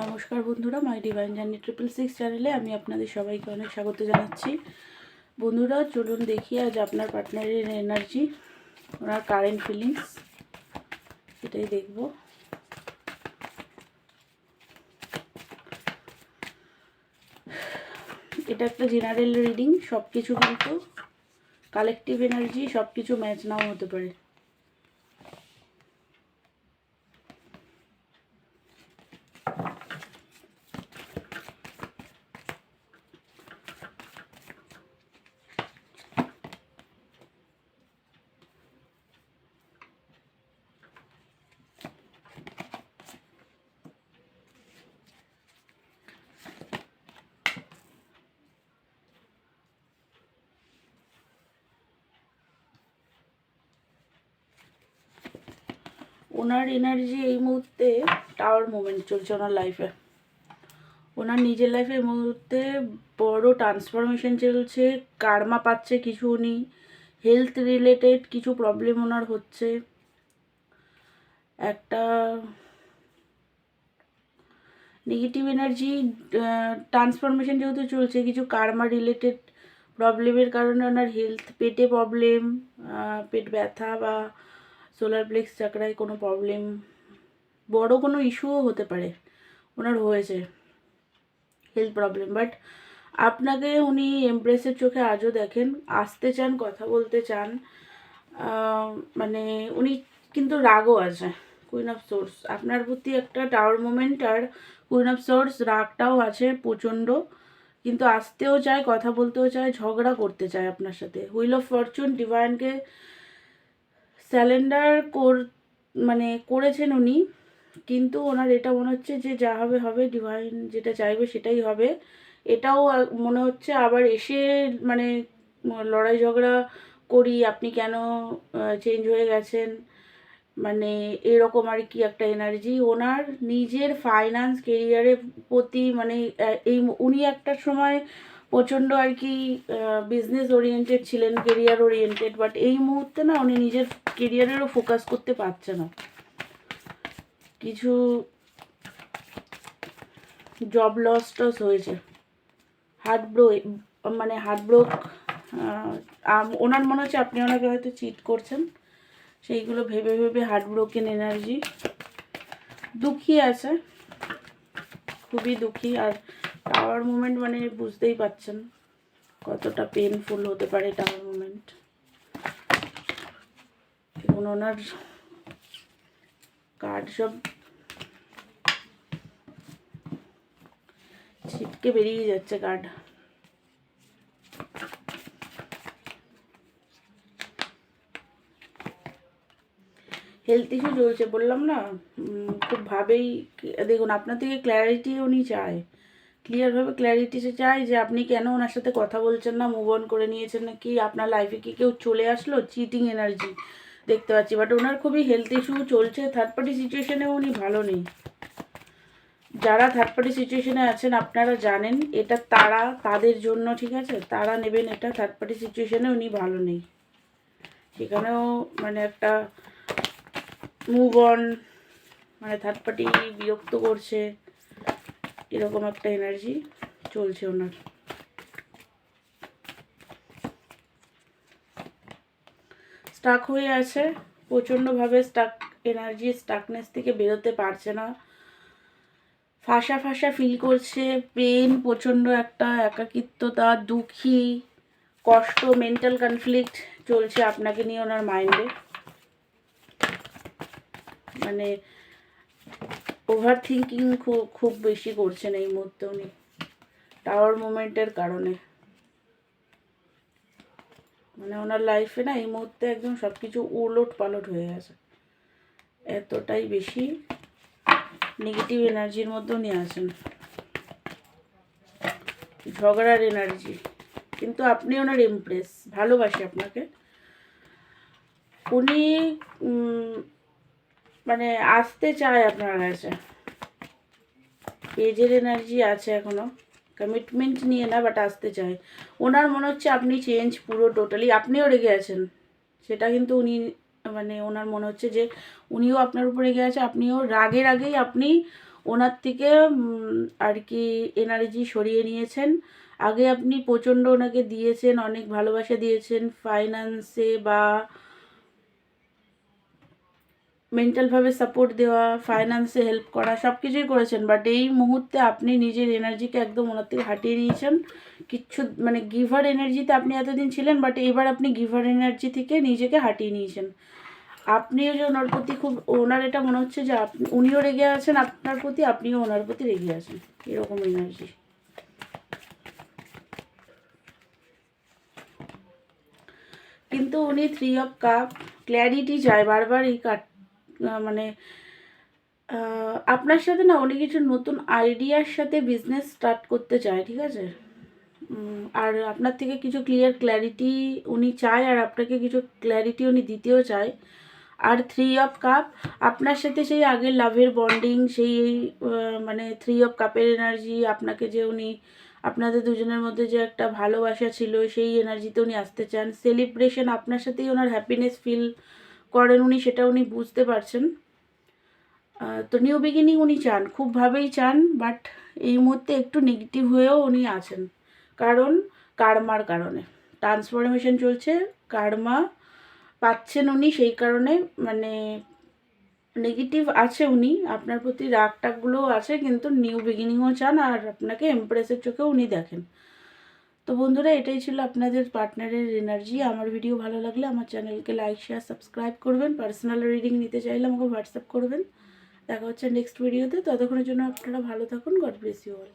নমস্কার বন্ধুরা my divine journey triple six চ্যানেলে আমি আপনাদের সবাইকে অনেক স্বাগত জানাচ্ছি। বন্ধুরা, চলুন দেখি আজ আপনার পার্টনারের এনার্জি ওনার কারেন্ট ফিলিংস সেটাই দেখব। এটা একটা জেনারেল রিডিং সব কিছু কিন্তু কালেকটিভ এনার্জি সব কিছু ম্যাচ নাও হতে পারে। ওনার এনার্জি এই মুহূর্তে টাওয়ার মুভমেন্ট চলছে ওনার লাইফে ওনার নিজের লাইফে এই মুহূর্তে বড় ট্রান্সফরমেশন চলছে কার্মা পাচ্ছে কিছু উনি হেলথ রিলেটেড কিছু প্রবলেম ওনার হচ্ছে। একটা নেগেটিভ এনার্জি ট্রান্সফরমেশন যেহেতু চলছে, কিছু কার্মা রিলেটেড প্রবলেমের কারণে ওনার হেলথ পেটে প্রবলেম পেট ব্যথা বা সোলার প্লেক্স চাকরায় কোনো প্রবলেম বড় কোনো ইস্যুও হতে পারে, ওনার হয়েছে হেলথ প্রবলেম বাট আপনাকে উনি এমপ্রেসের চোখে আজও দেখেন, আসতে চান, কথা বলতে চান মানে উনি কিন্তু রাগও আছে কুইন অফ সোর্স আপনার প্রতি একটা টাওয়ার মুমেন্ট আর কুইন অফ সোর্স রাগটাও আছে প্রচণ্ড, কিন্তু আসতেও চায়, কথা বলতেও চায়, ঝগড়া করতে চায় আপনার সাথে হুইল অফ ফরচুন ডিভাইনকে স্যালেন্ডার কর মানে করেছেন উনি, কিন্তু ওনার এটা মনে হচ্ছে যে যা হবে হবে ডিভাইন যেটা চাইবে সেটাই হবে। এটাও মনে হচ্ছে আবার এসে মানে লড়াই ঝগড়া করি, আপনি কেন চেঞ্জ হয়ে গেছেন? মানে এরকম আর কি একটা এনার্জি ওনার নিজের ফাইন্যান্স কেরিয়ারের প্রতি মানে এই উনি একটা সময় প্রচণ্ড আর কি বিজনেস ওরিয়েন্টেড ছিলেন কেরিয়ার ওরিয়েন্টেড বাট এই মুহূর্তে না উনি নিজের কেরিয়ারেরও ফোকাস করতে পারছে না। কিছু জব লস টস হয়েছে। হার্ট ব্রো মানে হার্ট ব্রোক ওনার মনে হচ্ছে আপনি ওনাকে হয়তো চিট করছেন। সেইগুলো ভেবে ভেবে হার্ট ব্রোকেন এনার্জি দুঃখী আছে। খুবই দুঃখী। আর টাওয়ার মুভমেন্ট মানে বুঝতেই পাচ্ছেন কতটা পেনফুল হতে পারে টাওয়ার মুভমেন্ট এবং ওনার কার্ড সব ছিটকে বেরিয়ে যাচ্ছে কার্ড হেলথ ইস্যু চলছে, বললাম না খুব ভাবেই, দেখুন, আপনার থেকে ক্ল্যারিটি উনি চায়। ক্লিয়ারভাবে ক্ল্যারিটি সে চায় যে আপনি কেন ওনার সাথে কথা বলছেন না মুভ অন করে নিয়েছেন না কি আপনার লাইফে কি কেউ চলে আসলো? চিটিং এনার্জি দেখতে পাচ্ছি। বাট ওনার খুবই হেলথ ইস্যু চলছে থার্ড পার্টি সিচুয়েশনে উনি ভালো নেই। যারা থার্ড পার্টি সিচুয়েশনে আছেন, আপনারা জানেন, এটা তারা তাদের জন্য, ঠিক আছে? তারা নেবেন এটা থার্ড পার্টি সিচুয়েশনে উনি ভালো নেই। সেখানেও মানে একটা মুভ অন মানে থার্ড পার্টি বিরক্ত করছে। এরকম একটা এনার্জি চলছে ওনার। স্টাক হয়ে আছে, প্রচণ্ডভাবে স্টাক এনার্জি স্টাকনেস থেকে বেরোতে পারছে না। ফাঁসা ফাঁসা ফিল করছে পেন প্রচণ্ড একটা একাকিত্বতা, দুঃখী, কষ্ট মেন্টাল কনফ্লিক্ট চলছে আপনাকে নিয়ে ওনার মাইন্ডে মানে ওভার থিঙ্কিং খুব খুব বেশি করছেন এই মুহূর্তে উনি। টাওয়ার মুভমেন্টের কারণে। মানে ওনার লাইফে না এই মুহূর্তে একদম সব কিছু উলট পালট হয়ে গেছে। এতটাই বেশি নেগেটিভ এনার্জির মধ্যে উনি আছেন। ঝগড়ার এনার্জি কিন্তু আপনি ওনার ইমপ্রেস ভালোবাসে আপনাকে। উনি মানে আসতে চায় আপনার কাছে। পেজের এনার্জি আছে এখনও। কমিটমেন্ট নিয়ে না বাট আসতে চায়। ওনার মনে হচ্ছে আপনি চেঞ্জ পুরো টোটালি আপনিও রেগে আছেন। সেটা কিন্তু উনি মানে ওনার মনে হচ্ছে যে উনিও আপনার উপরে রেগে আছে, আপনিও রাগের আগেই আপনি ওনার থেকে আর কি এনার্জি সরিয়ে নিয়েছেন। আগে আপনি প্রচণ্ড ওনাকে দিয়েছেন, অনেক ভালোবাসা দিয়েছেন ফাইন্যান্সে বা মেন্টালভাবে সাপোর্ট দেওয়া ফাইন্যান্সে হেল্প করা সব কিছুই করেছেন। বাট এই মুহূর্তে আপনি নিজের এনার্জিকে একদম ওনার থেকে হাটিয়ে নিয়েছেন। কিচ্ছু মানে গিভার এনার্জিতে আপনি এতদিন ছিলেন বাট এবার আপনি গিভার এনার্জি থেকে নিজেকে হাটিয়ে নিয়েছেন। আপনিও যে ওনার প্রতি খুব, ওনার এটা মনে হচ্ছে যে আপনি, উনিও রেগে আছেন, আপনার প্রতি, আপনিও ওনার প্রতি রেগে আছেন। এরকম এনার্জি কিন্তু উনি থ্রি অফ কাপ ক্ল্যারিটি চায়, বারবার এই কাট মানে আপনার সাথে না উনি কিছু নতুন আইডিয়ার সাথে বিজনেস স্টার্ট করতে চায়, ঠিক আছে? আর আপনার থেকে কিছু ক্লিয়ার ক্ল্যারিটি উনি চায় আর আপনাকে কিছু ক্ল্যারিটি উনি দিতেও চায়। আর থ্রি অফ কাপ আপনার সাথে সেই আগের লাভের বন্ডিং সেই মানে থ্রি অফ কাপের এনার্জি আপনাকে যে উনি, আপনাদের দুজনের মধ্যে যে একটা ভালোবাসা ছিল, সেই এনার্জিতে উনি আসতে চান। সেলিব্রেশন আপনার সাথেই ওনার হ্যাপিনেস ফিল করেন উনি, সেটা উনি বুঝতে পারছেন। তো নিউ বিগিনিং উনি চান খুবভাবেই চান, বাট এই মুহূর্তে একটু নেগেটিভ হয়েও উনি আছেন। কারণ কার্মার কারণে। ট্রান্সফরমেশন চলছে, কার্মা পাচ্ছেন উনি সেই কারণে মানে নেগেটিভ আছে উনি, আপনার প্রতি রাগ টাগগুলোও আছে, কিন্তু নিউ বিগিনিংও চান আর আপনাকে এমপ্রেসের চোখেও উনি দেখেন। তো বন্ধুরা, এটাই ছিল আপনাদের পার্টনারের এনার্জি আমার ভিডিও ভালো লাগলে আমার চ্যানেলকে লাইক শেয়ার সাবস্ক্রাইব করবেন। পার্সোনাল রিডিং নিতে চাইলে আমাকে হোয়াটসঅ্যাপ করবেন। দেখা হচ্ছে নেক্সট ভিডিওতে ততক্ষণের জন্য আপনারা ভালো থাকুন। God bless you all